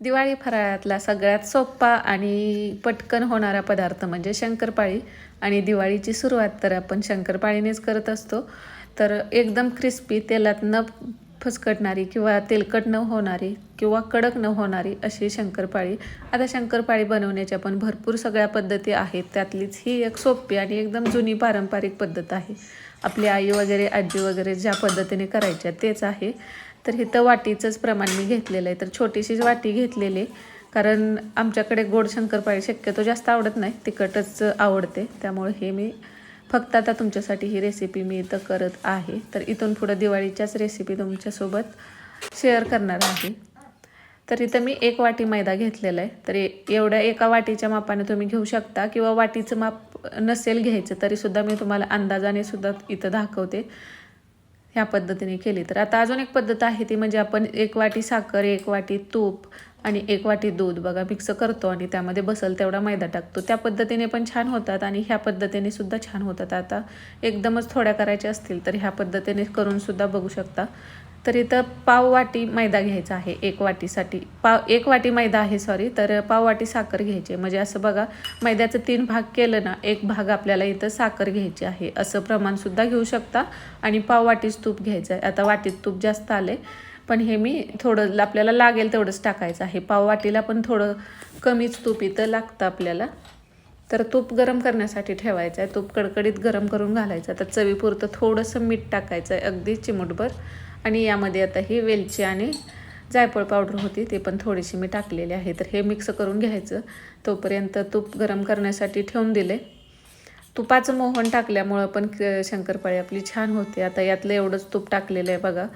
दिवाळी फराळातला सगळ्यात सोपा आणि पटकन होणारा पदार्थ म्हणजे शंकरपाळी. आणि दिवाळीची सुरुवात तर आपण शंकरपाळीनेच करत असतो. तर एकदम क्रिस्पी तेलात न फसकटणारी किंवा तेलकट न होणारी किंवा कडक न होणारी अशी शंकरपाळी. आता शंकरपाळी बनवण्याच्या पण भरपूर सगळ्या पद्धती आहेत. त्यातलीच ही एक सोपी आणि एकदम जुनी पारंपरिक पद्धत आहे. आपली आई वगैरे आजी वगैरे ज्या पद्धतीने करायच्या तेच आहे. तर इथं वाटीचंच प्रमाण मी घेतलेलं आहे. तर छोटीशीच वाटी घेतलेली आहे. कारण आमच्याकडे गोड शंकरपाळी शक्यतो जास्त आवडत नाही. तिखटच आवडते. त्यामुळे हे मी फक्त आता तुमच्यासाठी ही रेसिपी मी इथं करत आहे. तर इथून पुढं दिवाळीच्याच रेसिपी तुमच्यासोबत शेअर करणार आहे. तर इथं मी एक वाटी मैदा घेतलेला आहे. तर एवढ्या एका वाटीच्या मापाने तुम्ही घेऊ शकता किंवा वाटीचं माप नसेल घ्यायचं तरीसुद्धा मी तुम्हाला अंदाजाने सुद्धा इथं दाखवते. ह्या पद्धतीने केली तर. आता अजून एक पद्धत आहे ती म्हणजे आपण एक वाटी साखर एक वाटी तूप आणि एक वाटी दूध बघा मिक्स करतो आणि त्यामध्ये बसल तेवढा मैदा टाकतो. त्या पद्धतीने पण छान होतात आणि ह्या पद्धतीने सुद्धा छान होतात. आता एकदमच थोड्या करायच्या असतील तर ह्या पद्धतीने करून सुद्धा बघू शकता. तर इथं पाव वाटी मैदा घ्यायचा आहे एक वाटीसाठी. पाव एक वाटी मैदा आहे सॉरी तर पाव वाटी साखर घ्यायची आहे. म्हणजे असं बघा मैद्याचं तीन भाग केलं ना एक भाग आपल्याला इथं साखर घ्यायची आहे. असं प्रमाणसुद्धा घेऊ शकता. आणि पाव वाटीच तूप घ्यायचं आहे. आता वाटीत तूप जास्त आले पण हे मी थोडं आपल्याला लागेल तेवढंच टाकायचं आहे. पाव वाटीला पण थोडं कमीच तूप इथं लागतं आपल्याला. तर तूप गरम करण्यासाठी ठेवायचं आहे. तूप कडकडीत गरम करून घालायचं तर चवीपुरतं थोडंसं मीठ टाकायचं आहे. अगदी चिमूटभर. आणि यामध्ये आता ही वेलची आणि जायफळ पावडर होती ते पण थोडीशी मी टाकलेली आहे. तर हे मिक्स करून घ्यायचं. तोपर्यंत तूप गरम करण्यासाठी ठेवून दिले. तुपाचं मोहन टाकल्यामुळं पण क- शंकरपाळी आपली छान होते. आता यातलं एवढंच तूप टाकलेलं आहे बघा.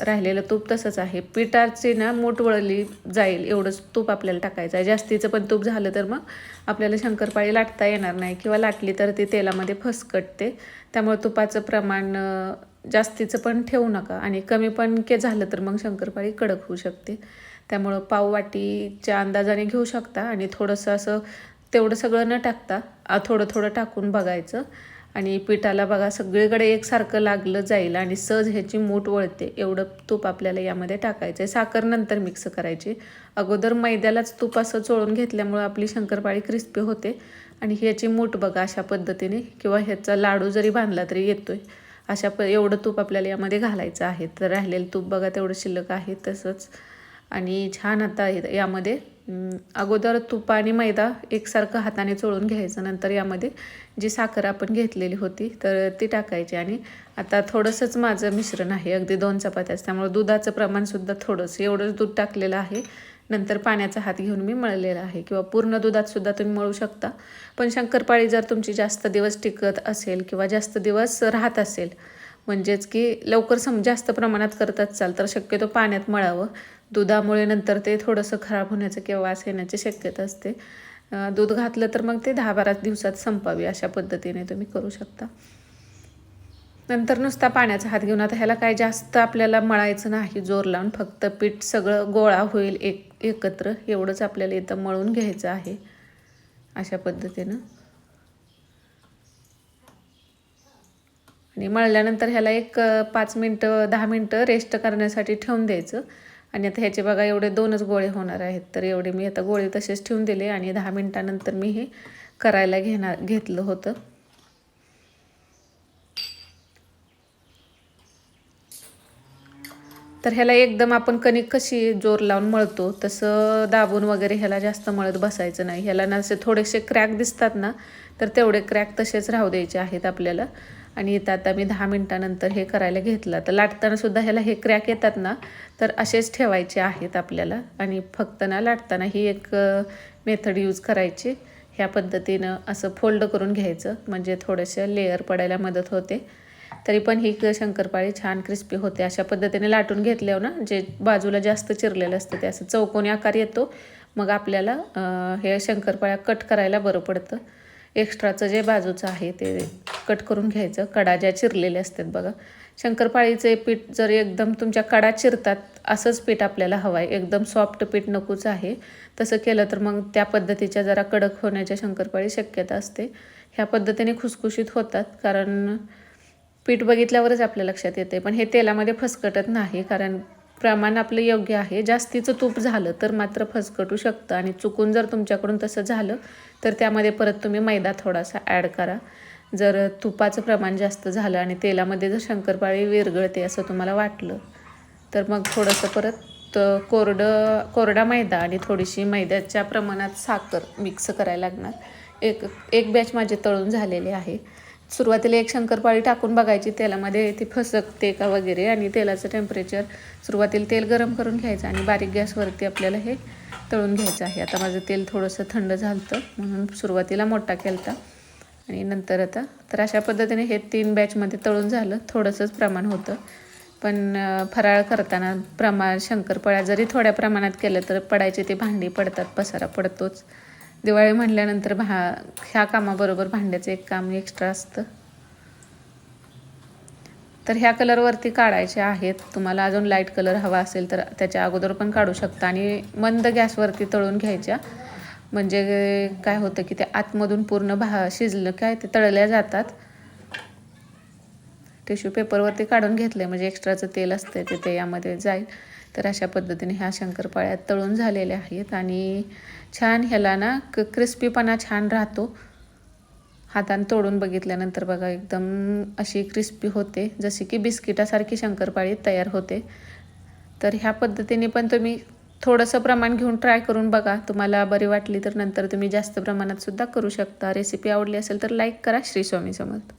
राहिलेलं तूप तसंच आहे. पिठाची ना मूठ वळली जाईल एवढंच तूप आपल्याला टाकायचं आहे. जास्तीचं पण तूप झालं तर मग आपल्याला शंकरपाळी लाटता येणार नाही. किंवा लाटली तर ती तेलामध्ये फसकटते. त्यामुळे तुपाचं प्रमाण जास्तीचं पण ठेवू नका. आणि कमी पण के झालं तर मग शंकरपाळी कडक होऊ शकते. त्यामुळं पाव वाटीच्या अंदाजाने घेऊ शकता आणि थोडंसं असं तेवढं सगळं न टाकता थोडं थोडं टाकून बघायचं. आणि पिठाला बघा सगळीकडे एकसारखं लागलं जाईल आणि सहज ह्याची मूठ वळते. एवढं तूप आपल्याला यामध्ये टाकायचं आहे साखर नंतर मिक्स करायची. अगोदर मैद्यालाच तूप असं चोळून घेतल्यामुळं आपली शंकरपाळी क्रिस्पी होते. आणि ह्याची मूठ बघा अशा पद्धतीने किंवा ह्याचा लाडू जरी बांधला तरी येतोय. अशा प एवढं तूप आपल्याला यामध्ये घालायचं आहे. तर राहिलेलं तूप बघा तेवढं शिल्लक आहे तसंच. आणि छान आता यामध्ये अगोदर तूप आणि मैदा एकसारखं हाताने चोळून घ्यायचं. नंतर यामध्ये जी साखर आपण घेतलेली होती तर ती टाकायची. आणि आता थोडंसंच माझं मिश्रण आहे. अगदी दोन चपात्याच त्यामुळे दुधाचं प्रमाणसुद्धा थोडंसं एवढंच दूध टाकलेलं आहे. नंतर पाण्याचा हात घेऊन मी मळलेला आहे किंवा पूर्ण दुधात सुद्धा तुम्ही मळू शकता. पण शंकरपाळी जर तुमची जास्त दिवस टिकत असेल किंवा जास्त दिवस राहत असेल म्हणजेच की लवकर सम जास्त प्रमाणात करत असाल तर शक्यतो पाण्यात मळावं. दुधामुळे नंतर ते थोडंसं खराब होण्याचं किंवा वास येण्याची शक्यता असते. दूध घातलं तर मग ते दहा बारा दिवसात संपावी अशा पद्धतीने तुम्ही करू शकता. नंतर नुसता पाण्याचा हात घेऊन आता ह्याला काय जास्त आपल्याला मळायचं नाही जोर लावून फक्त पीठ सगळं गोळा होईल एक एकत्र. एवढंच आपल्याला इथं मळून घ्यायचं आहे अशा पद्धतीनं. आणि मळल्यानंतर ह्याला एक पाच मिनटं दहा मिनटं रेस्ट करण्यासाठी ठेवून द्यायचं. आणि आता ह्याचे बघा एवढे दोनच गोळे होणार आहेत. तर एवढे मी आता गोळे तसेच ठेवून दिले आणि दहा मिनटानंतर मी हे करायला घेणार घेतलं होतं. तर ह्याला एकदम आपण कणिक कशी जोर लावून मळतो तसं दाबून वगैरे ह्याला जास्त मळत बसायचं नाही. ह्याला ना असे थोडेसे क्रॅक दिसतात ना तर तेवढे क्रॅक तसेच राहू द्यायचे आहेत आपल्याला. आणि इथं आता मी दहा मिनटानंतर हे करायला घेतलं. तर लाटताना सुद्धा ह्याला हे क्रॅक येतात ना तर असेच ठेवायचे आहेत आपल्याला. आणि फक्त ना लाटताना ही एक मेथड यूज करायची. ह्या पद्धतीनं असं फोल्ड करून घ्यायचं. म्हणजे थोडेसे लेअर पडायला मदत होते. तरी पण ही शंकरपाळी छान क्रिस्पी होते. अशा पद्धतीने लाटून घेतल्यावर ना जे बाजूला जास्त चिरलेलं असतं ते असं चौकोनी आकार येतो. मग आपल्याला हे शंकरपाळ्या कट करायला बरं पडतं. एक्स्ट्राचं जे बाजूचं आहे ते कट करून घ्यायचं. कडा ज्या चिरलेल्या असतात बघा. शंकरपाळीचे पीठ जर एकदम तुमच्या कडा चिरतात असंच पीठ आपल्याला हवं आहे एकदम सॉफ्ट पीठ नकोच आहे. तसं केलं तर मग त्या पद्धतीच्या जरा कडक होण्याच्या शंकरपाळी शक्यता असते. ह्या पद्धतीने खुसखुशीत होतात. कारण पीठ बघितल्यावरच आपल्या लक्षात येते पण हे तेलामध्ये फसकटत नाही कारण प्रमाण आपलं योग्य आहे. जास्तीचं तूप झालं तर मात्र फसकटू शकतं आणि चुकून जर तुमच्याकडून तसं झालं तर त्यामध्ये परत तुम्ही मैदा थोडासा ॲड करा. जर तुपाचं प्रमाण जास्त झालं आणि तेलामध्ये जर शंकरपाळी विरगळते असं तुम्हाला वाटलं तर मग थोडंसं परत कोरडं कोरडा मैदा आणि थोडीशी मैद्याच्या प्रमाणात साखर मिक्स करायला लागणार. एक एक बॅच माझे तळून झालेले आहे. सुरुवातीला एक शंकरपाळी टाकून बघायची तेलामध्ये ती फसकते का वगैरे आणि तेलाचं टेम्परेचर सुरुवातीला तेल गरम करून घ्यायचं आणि बारीक गॅसवरती आपल्याला हे तळून घ्यायचं आहे. आता माझं तेल थोडंसं थंड झालं होतं म्हणून सुरुवातीला मोठा केलता. आणि नंतर आता तर अशा पद्धतीने हे तीन बॅचमध्ये तळून झालं. थोडंसंच प्रमाण होतं. पण फराळ करताना प्रमाण शंकरपाळ्या जरी थोड्या प्रमाणात केलं तर पडायचे ते भांडी पडतात पसारा पडतोच. दिवाळी म्हटल्यानंतर भा ह्या कामाबरोबर भांड्याचं एक काम एक्स्ट्रा असतं. तर ह्या कलरवरती काढायचे आहेत. तुम्हाला अजून लाइट कलर हवा असेल तर त्याच्या अगोदर पण काढू शकता. आणि मंद गॅसवरती तळून घ्यायच्या. म्हणजे काय होतं की ते आतमधून पूर्ण भा शिजलं काय ते तळल्या जातात. टिश्यू पेपरवरती काढून घेतलं म्हणजे एक्स्ट्राचं तेल असतं ते ते यामध्ये जाईल. तर अशा पद्धतीने ह्या शंकरपाळ्या तळून झालेल्या आहेत आणि छान ह्याला ना क क्रिस्पीपणा छान राहतो. हातानं तोडून बघितल्यानंतर बघा एकदम अशी क्रिस्पी होते. जशी की बिस्किटासारखी शंकरपाळी तयार होते. तर ह्या पद्धतीने पण तुम्ही थोडंसं प्रमाण घेऊन ट्राय करून बघा. तुम्हाला बरी वाटली तर नंतर तुम्ही जास्त प्रमाणात सुद्धा करू शकता. रेसिपी आवडली असेल तर लाईक करा. श्री स्वामी समर्थ.